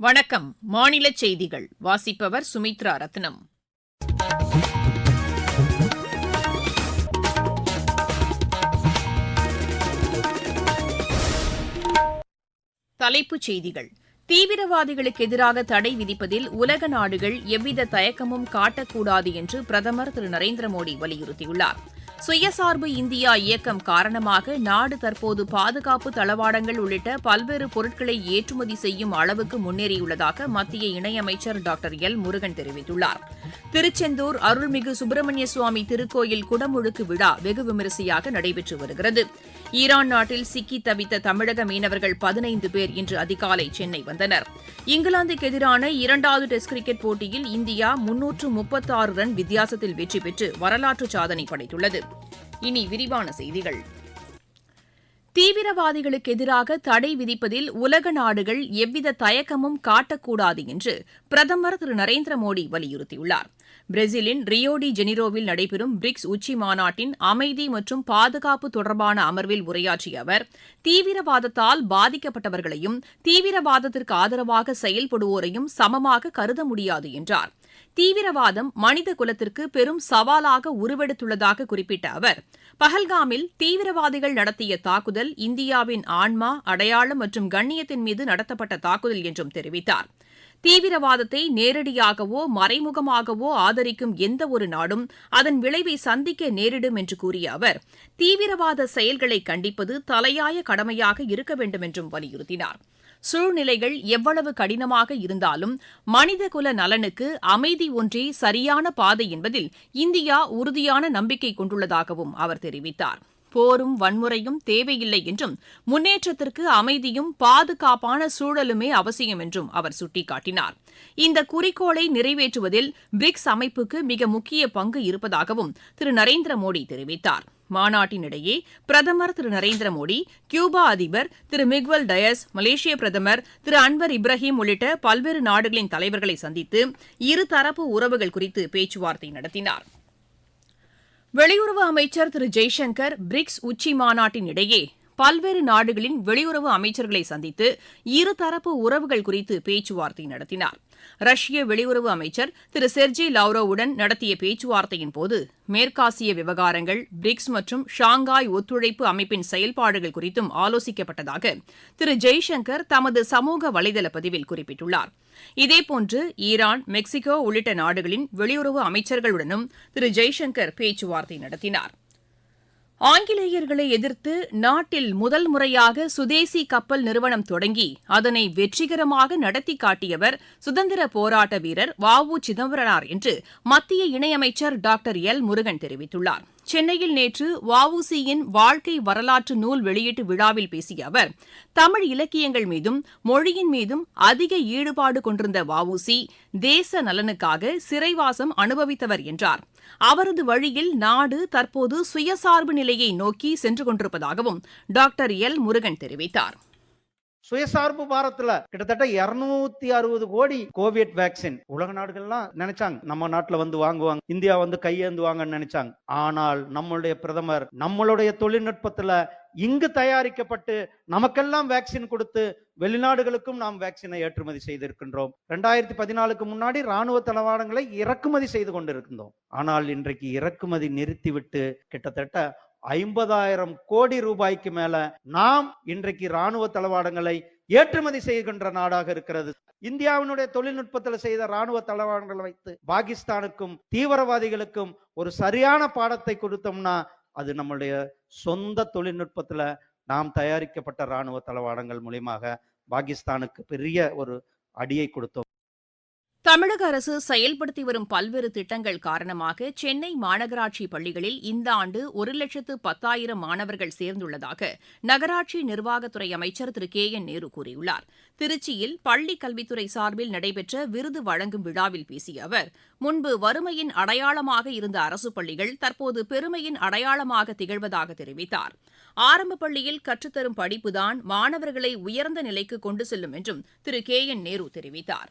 வணக்கம். மாநில செய்திகள். வாசிப்பவர் சுமித்ரா ரத்னம். தலைப்புச் செய்திகள். தீவிரவாதிகளுக்கு எதிராக தடை விதிப்பதில் உலக நாடுகள் எவ்வித தயக்கமும் காட்டக்கூடாது என்று பிரதமர் திரு நரேந்திர மோடி வலியுறுத்தியுள்ளார். சுயசார்பு இந்தியா இயக்கம் காரணமாக நாடு தற்போது பாதுகாப்பு தளவாடங்கள் உள்ளிட்ட பல்வேறு பொருட்களை ஏற்றுமதி செய்யும் அளவுக்கு முன்னேறியுள்ளதாக மத்திய இணையமைச்சர் டாக்டர் எல் முருகன் தெரிவித்துள்ளார். திருச்செந்தூர் அருள்மிகு சுப்பிரமணிய சுவாமி திருக்கோயில் குடமுழுக்கு விழா வெகு விமரிசையாக நடைபெற்று வருகிறது. ஈரான் நாட்டில் சிக்கி தவித்த தமிழக மீனவர்கள் பதினைந்து பேர் இன்று அதிகாலை சென்னை வந்தனர். இங்கிலாந்துக்கு எதிரான இரண்டாவது டெஸ்ட் கிரிக்கெட் போட்டியில் இந்தியா முன்னூற்று முப்பத்தாறு ரன் வித்தியாசத்தில் வெற்றி பெற்று வரலாற்று சாதனை படைத்துள்ளது. இனி விரிவான செய்திகள். தீவிரவாதிகளுக்கு எதிராக தடை விதிப்பதில் உலக நாடுகள் எவ்வித தயக்கமும் காட்டக்கூடாது என்று பிரதமர் திரு நரேந்திர மோடி வலியுறுத்தியுள்ளார். பிரேசிலின் ரியோ டி ஜெனிரோவில் நடைபெறும் பிரிக்ஸ் உச்சி மாநாட்டின் அமைதி மற்றும் பாதுகாப்பு தொடர்பான அமர்வில் உரையாற்றிய அவர் தீவிரவாதத்தால் பாதிக்கப்பட்டவர்களையும் தீவிரவாதத்திற்கு ஆதரவாக செயல்படுவோரையும் சமமாக கருத முடியாது என்றார். தீவிரவாதம் மனித குலத்திற்கு பெரும் சவாலாக உருவெடுத்துள்ளதாக குறிப்பிட்ட அவர் பஹல்காமில் தீவிரவாதிகள் நடத்திய தாக்குதல் இந்தியாவின் ஆன்மா அடையாளம் மற்றும் கண்ணியத்தின் மீது நடத்தப்பட்ட தாக்குதல் என்றும் தெரிவித்தார். தீவிரவாதத்தை நேரடியாகவோ மறைமுகமாகவோ ஆதரிக்கும் எந்த ஒரு நாடும் அதன் விளைவை சந்திக்க நேரிடும் என்று கூறிய அவர் தீவிரவாத செயல்களை கண்டிப்பது தலையாய கடமையாக இருக்க வேண்டும் என்றும் வலியுறுத்தினார். சூழ்நிலைகள் எவ்வளவு கடினமாக இருந்தாலும் மனிதகுல நலனுக்கு அமைதி ஒன்றே சரியான பாதை என்பதில் இந்தியா உறுதியான நம்பிக்கை கொண்டுள்ளதாகவும் அவர் தெரிவித்தார். போரும் வன்முறையும் தேவையில்லை என்றும் முன்னேற்றத்திற்கு அமைதியும் பாதுகாப்பான சூழலுமே அவசியம் என்றும் அவர் சுட்டிக்காட்டினார். இந்த குறிக்கோளை நிறைவேற்றுவதில் பிரிக்ஸ் அமைப்புக்கு மிக முக்கிய பங்கு இருப்பதாகவும் திரு நரேந்திர மோடி தெரிவித்தார். மாநாட்டினிடையே பிரதமர் திரு நரேந்திர மோடி கியூபா அதிபர் திரு மிக்வல் டயஸ் மலேசிய பிரதமர் திரு அன்வர் இப்ராஹிம் உள்ளிட்ட பல்வேறு நாடுகளின் தலைவர்களை சந்தித்து இருதரப்பு உறவுகள் குறித்து பேச்சுவார்த்தை நடத்தினார். வெளியுறவு அமைச்சர் திரு ஜெய்சங்கர் பிரிக்ஸ் உச்சி மாநாட்டின் இடையே பல்வேறு நாடுகளின் வெளியுறவு அமைச்சர்களை சந்தித்து இருதரப்பு உறவுகள் குறித்து பேச்சுவார்த்தை நடத்தினார். ரஷ்ய வெளியுறவு அமைச்சர் திரு செர்ஜி லாவ்ரோவுடன் நடத்திய பேச்சுவார்த்தையின் போது மேற்காசிய விவகாரங்கள் பிரிக்ஸ் மற்றும் ஷாங்காய் ஒத்துழைப்பு அமைப்பின் செயல்பாடுகள் குறித்தும் ஆலோசிக்கப்பட்டதாக திரு ஜெய்சங்கர் தமது சமூக வலைதள பதிவில் குறிப்பிட்டுள்ளார். இதேபோன்று ஈரான் மெக்சிகோ உள்ளிட்ட நாடுகளின் வெளியுறவு அமைச்சர்களுடனும் திரு ஜெய்சங்கர் பேச்சுவார்த்தை நடத்தினார். ஆங்கிலேயர்களை எதிர்த்து நாட்டில் முதல் முறையாக சுதேசி கப்பல் நிறுவனம் தொடங்கி அதனை வெற்றிகரமாக நடத்தி காட்டியவர் சுதந்திர போராட்ட வீரர் வ உ சிதம்பரனார் என்று மத்திய இணையமைச்சர் டாக்டர் எல் முருகன் தெரிவித்துள்ளார். சென்னையில் நேற்று வஉசியின் வாழ்க்கை வரலாற்று நூல் வெளியீட்டு விழாவில் பேசிய அவர் தமிழ் இலக்கியங்கள் மீதும் மொழியின் மீதும் அதிக ஈடுபாடு கொண்டிருந்த வஉசி தேச நலனுக்காக சிறைவாசம் அனுபவித்தவர் என்றார். அவரது வழியில் நாடு தற்போது சுயசார்பு நிலையை நோக்கி சென்று கொண்டிருப்பதாகவும் டாக்டர் எல் முருகன் தெரிவித்தார். சுயசார்பு பாரத்துல கிட்டத்தட்ட இருநூத்தி அறுபது கோடி கோவிட் வேக்சின். உலக நாடுகள்லாம் நினைச்சாங்க. நம்ம நாட்டுல வந்து வாங்குவாங்க. இந்தியா வந்து கையேந்துவாங்கன்னு நினைச்சாங்க. ஆனால் நம்மளுடைய பிரதமர் நம்மளுடைய தொழில்நுட்பத்துல இங்கு தயாரிக்கப்பட்டு நமக்கெல்லாம் வேக்சின் கொடுத்து வெளிநாடுகளுக்கும் நாம் வேக்சினை ஏற்றுமதி செய்திருக்கின்றோம். ரெண்டாயிரத்தி பதினாலுக்கு முன்னாடி ராணுவ தளவாடங்களை இறக்குமதி செய்து கொண்டிருக்கின்றோம் ஆனால் இன்றைக்கு இறக்குமதி நிறுத்திவிட்டு கிட்டத்தட்ட ஐம்பதாயிரம் கோடி ரூபாய்க்கு மேல நாம் இன்றைக்கு ராணுவ தளவாடங்களை ஏற்றுமதி செய்கின்ற நாடாக இருக்கிறது. இந்தியாவினுடைய தொழில்நுட்பத்தில் செய்த ராணுவ தளவாடங்களை வைத்து பாகிஸ்தானுக்கும் தீவிரவாதிகளுக்கும் ஒரு சரியான பாடத்தை கொடுத்தோம்னா அது நம்முடைய சொந்த தொழில்நுட்பத்துல நாம் தயாரிக்கப்பட்ட ராணுவ தளவாடங்கள் மூலியமாக பாகிஸ்தானுக்கு பெரிய ஒரு அடியை கொடுத்தோம். தமிழக அரசு செயல்படுத்தி வரும் பல்வேறு திட்டங்கள் காரணமாக சென்னை மாநகராட்சி பள்ளிகளில் இந்த ஆண்டு ஒரு லட்சத்து பத்தாயிரம் மாணவர்கள் சேர்ந்துள்ளதாக நகராட்சி நிர்வாகத்துறை அமைச்சர் திரு. கே. என். நேரு கூறியுள்ளார். திருச்சியில் பள்ளிக் கல்வித்துறை சார்பில் நடைபெற்ற விருது வழங்கும் விழாவில் பேசிய அவர் முன்பு வறுமையின் அடையாளமாக இருந்த அரசு பள்ளிகள் தற்போது பெருமையின் அடையாளமாக திகழ்வதாக தெரிவித்தார். ஆரம்ப பள்ளியில் கற்றுத்தரும் படிப்புதான் மாணவர்களை உயர்ந்த நிலைக்கு கொண்டு செல்லும் என்றும் திரு. கே. என். நேரு தெரிவித்தார்.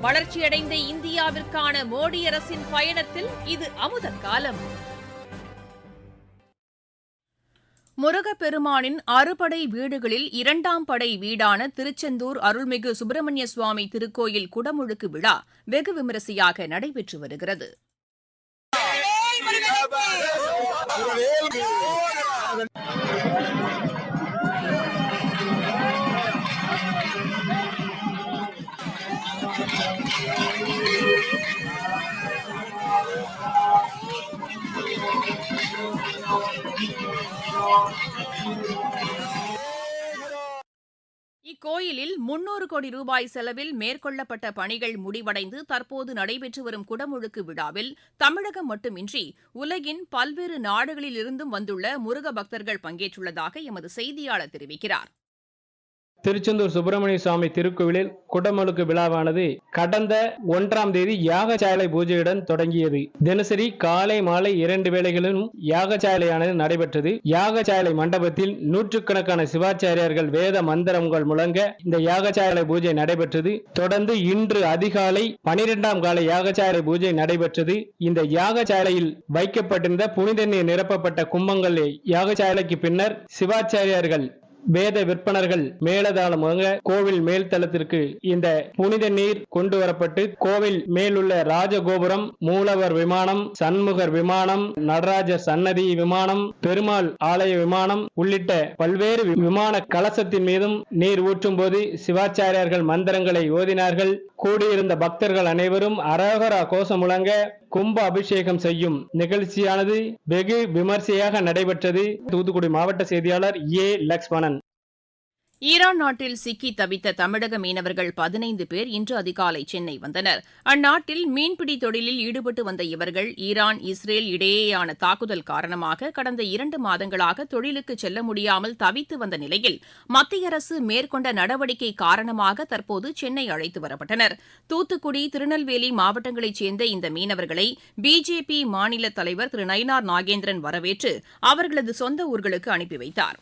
வளர்ச்சியடைந்த இந்தியாவிற்கான மோடி அரசின் பயணத்தில் இது அமுத காலம். முருகப்பெருமானின் அறுபடை வீடுகளில் இரண்டாம் படை வீடான திருச்செந்தூர் அருள்மிகு சுப்பிரமணிய சுவாமி திருக்கோயில் குடமுழுக்கு விழா வெகு விமரிசையாக நடைபெற்று வருகிறது. இக்கோயிலில் முன்னூறு கோடி ரூபாய் செலவில் மேற்கொள்ளப்பட்ட பணிகள் முடிவடைந்து தற்போது நடைபெற்று வரும் குடமுழுக்கு விழாவில் தமிழகம் மட்டுமின்றி உலகின் பல்வேறு நாடுகளிலிருந்தும் வந்துள்ள முருக பக்தர்கள் பங்கேற்றுள்ளதாக எமது செய்தியாளர் தெரிவிக்கிறார். திருச்செந்தூர் சுப்பிரமணிய சுவாமி திருக்கோவிலில் குடமுழுக்கு விழாவானது கடந்த ஒன்றாம் தேதி யாகசாலை பூஜையுடன் தொடங்கியது. தினசரி காலை மாலை இரண்டு வேளைகளிலும் யாகசாலையானது நடைபெற்றது. யாகசாலை மண்டபத்தில் நூற்றுக்கணக்கான சிவாச்சாரியார்கள் வேத மந்திரங்கள் முழங்க இந்த யாகசாலை பூஜை நடைபெற்றது. தொடர்ந்து இன்று அதிகாலை பனிரெண்டாம் கால யாகசாலை பூஜை நடைபெற்றது. இந்த யாகசாலையில் வைக்கப்பட்டிருந்த புனித நீர் நிரப்பப்பட்ட கும்பங்கள் யாகசாலைக்கு பின்னர் சிவாச்சாரியார்கள் வேத விற்பனர்கள் மேலதாளமாக கோவில் மேல்தளத்திற்கு இந்த புனித நீர் கொண்டு வரப்பட்டு கோவில் மேலுள்ள ராஜகோபுரம் மூலவர் விமானம் சண்முகர் விமானம் நடராஜர் சன்னதி விமானம் பெருமாள் ஆலய விமானம் உள்ளிட்ட பல்வேறு விமான கலசத்தின் மீதும் நீர் ஊற்றும் போது சிவாச்சாரியார்கள் மந்திரங்களை ஓதினார்கள். கூடியிருந்த பக்தர்கள் அனைவரும் அரகரா கோஷம் முழங்க கும்ப அபிஷேகம் செய்யும் நிகழ்ச்சியானது வெகு விமர்சையாக நடைபெற்றது. தூத்துக்குடி மாவட்ட செய்தியாளர் ஏ லக்ஷ்மணன். ஈரான் நாட்டில் சிக்கி தவித்த தமிழக மீனவர்கள் பதினைந்து பேர் இன்று அதிகாலை சென்னை வந்தனர். அந்நாட்டில் மீன்பிடி தொழிலில் ஈடுபட்டு வந்த இவர்கள் ஈரான் இஸ்ரேல் இடையேயான தாக்குதல் காரணமாக கடந்த இரண்டு மாதங்களாக தொழிலுக்கு செல்ல முடியாமல் தவித்து வந்த நிலையில் மத்திய அரசு மேற்கொண்ட நடவடிக்கை காரணமாக தற்போது சென்னை அழைத்து வரப்பட்டனர். தூத்துக்குடி திருநெல்வேலி மாவட்டங்களைச் சேர்ந்த இந்த மீனவர்களை பிஜேபி மாநில தலைவர் திரு நயினார் நாகேந்திரன் வரவேற்று அவர்களது சொந்த ஊர்களுக்கு அனுப்பி வைத்தார்.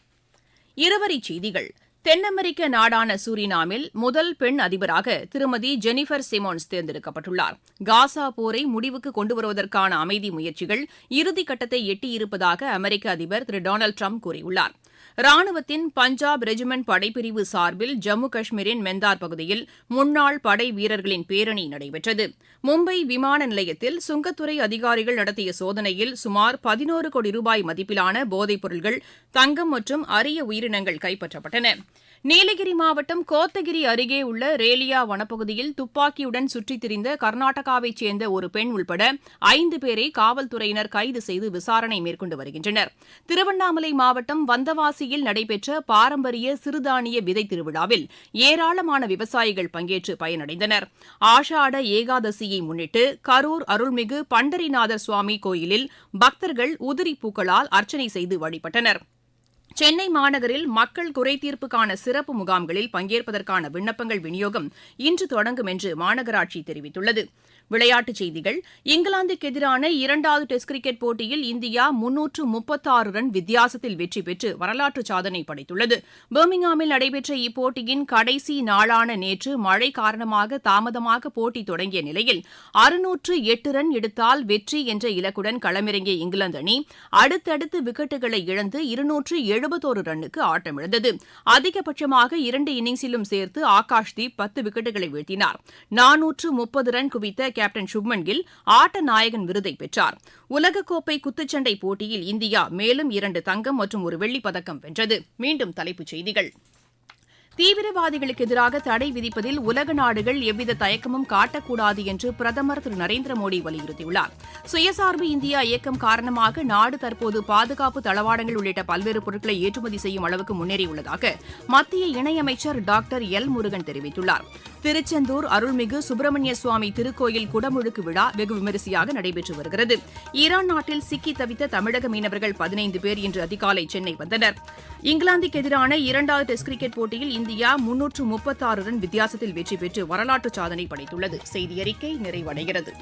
இருவரிச் செய்திகள். தென் அமெரிக்க நாடான சூரினாமில் முதல் பெண் அதிபராக திருமதி ஜெனிஃபர் சிமோன்ஸ் தேர்ந்தெடுக்கப்பட்டுள்ளார். காசா போரை முடிவுக்கு கொண்டுவருவதற்கான அமைதி முயற்சிகள் இறுதிக்கட்டத்தை எட்டியிருப்பதாக அமெரிக்க அதிபர் திரு டொனால்டு ட்ரம்ப் கூறியுள்ளார். ராணுவத்தின் பஞ்சாப் ரெஜிமெண்ட் படைப்பிரிவு சார்பில் ஜம்மு காஷ்மீரின் மெந்தார் பகுதியில் முன்னாள் படை வீரர்களின் பேரணி நடைபெற்றது. மும்பை விமான நிலையத்தில் சுங்கத்துறை அதிகாரிகள் நடத்திய சோதனையில் சுமார் பதினோரு கோடி ரூபாய் மதிப்பிலான போதைப் பொருட்கள் தங்கம் மற்றும் அரிய உயிரினங்கள் கைப்பற்றப்பட்டன. நீலகிரி மாவட்டம் கோத்தகிரி அருகே உள்ள ரேலியா வனப்பகுதியில் துப்பாக்கியுடன் சுற்றித் திரிந்த கர்நாடகாவைச் சேர்ந்த ஒரு பெண் உள்பட ஐந்து பேரை காவல்துறையினர் கைது செய்து விசாரணை மேற்கொண்டு வருகின்றனர். திருவண்ணாமலை மாவட்டம் வந்தவாசியில் நடைபெற்ற பாரம்பரிய சிறுதானிய விதை திருவிழாவில் ஏராளமான விவசாயிகள் பங்கேற்று பயனடைந்தனர். ஆஷாட ஏகாதசியை முன்னிட்டு கரூர் அருள்மிகு பண்டரிநாதர் சுவாமி கோயிலில் பக்தர்கள் உதிரி பூக்களால் அர்ச்சனை செய்து வழிபட்டனர். சென்னை மாநகரில் மக்கள் குறைதீர்ப்புக்கான சிறப்பு முகாம்களில் பங்கேற்பதற்கான விண்ணப்பங்கள் விநியோகம் இன்று தொடங்கும் என்று மாநகராட்சி தெரிவித்துள்ளது. விளையாட்டுச் செய்திகள். இங்கிலாந்துக்கு எதிரான இரண்டாவது டெஸ்ட் கிரிக்கெட் போட்டியில் இந்தியா முன்னூற்று முப்பத்தாறு ரன் வித்தியாசத்தில் வெற்றி பெற்று வரலாற்று சாதனை படைத்துள்ளது. பர்மிங்ஹாமில் நடைபெற்ற இப்போட்டியின் கடைசி நாளான நேற்று மழை காரணமாக தாமதமாக போட்டி தொடங்கிய நிலையில் அறுநூற்று எட்டு ரன் எடுத்தால் வெற்றி என்ற இலக்குடன் களமிறங்கிய இங்கிலாந்து அணி அடுத்தடுத்து விக்கெட்டுகளை இழந்து இருநூற்று எழுபத்தோரு ரன்னுக்கு ஆட்டமிழந்தது. அதிகபட்சமாக இரண்டு இன்னிங்ஸிலும் சேர்த்து ஆகாஷ்தீப் பத்து விக்கெட்டுகளை வீழ்த்தினார். நானூற்று முப்பது ரன் குவித்த கேப்டன் சுப்மன் கில் ஆட்ட நாயகன் விருதை பெற்றார். உலகக்கோப்பை குத்துச்சண்டை போட்டியில் இந்தியா மேலும் இரண்டு தங்கம் மற்றும் ஒரு வெள்ளிப் பதக்கம் வென்றது. மீண்டும் தலைப்புச் செய்திகள். தீவிரவாதிகளுக்கு எதிராக தடை விதிப்பதில் உலக நாடுகள் எவ்வித தயக்கமும் காட்டக்கூடாது என்று பிரதமர் திரு நரேந்திர மோடி வலியுறுத்தியுள்ளார். சுயசார்பு இந்தியா இயக்கம் காரணமாக நாடு தற்போது பாதுகாப்பு தளவாடங்கள் உள்ளிட்ட பல்வேறு பொருட்களை ஏற்றுமதி செய்யும் அளவுக்கு முன்னேறியுள்ளதாக மத்திய இணையமைச்சர் டாக்டர் எல் முருகன் தெரிவித்துள்ளார். திருச்செந்தூர் அருள்மிகு சுப்பிரமணிய சுவாமி திருக்கோயில் குடமுழுக்கு விழா வெகு விமரிசையாக நடைபெற்று வருகிறது. ஈரான் நாட்டில் சிக்கி தவித்த தமிழக மீனவர்கள் பதினைந்து பேர் இன்று அதிகாலை சென்னை வந்தனர். இங்கிலாந்துக்கு எதிரான இரண்டாவது டெஸ்ட் கிரிக்கெட் போட்டியில் இந்தியா முன்னூற்று முப்பத்தாறு ரன் வித்தியாசத்தில் வெற்றி பெற்று வரலாற்று சாதனை படைத்துள்ளது. செய்தி அறிக்கை நிறைவடைகிறது.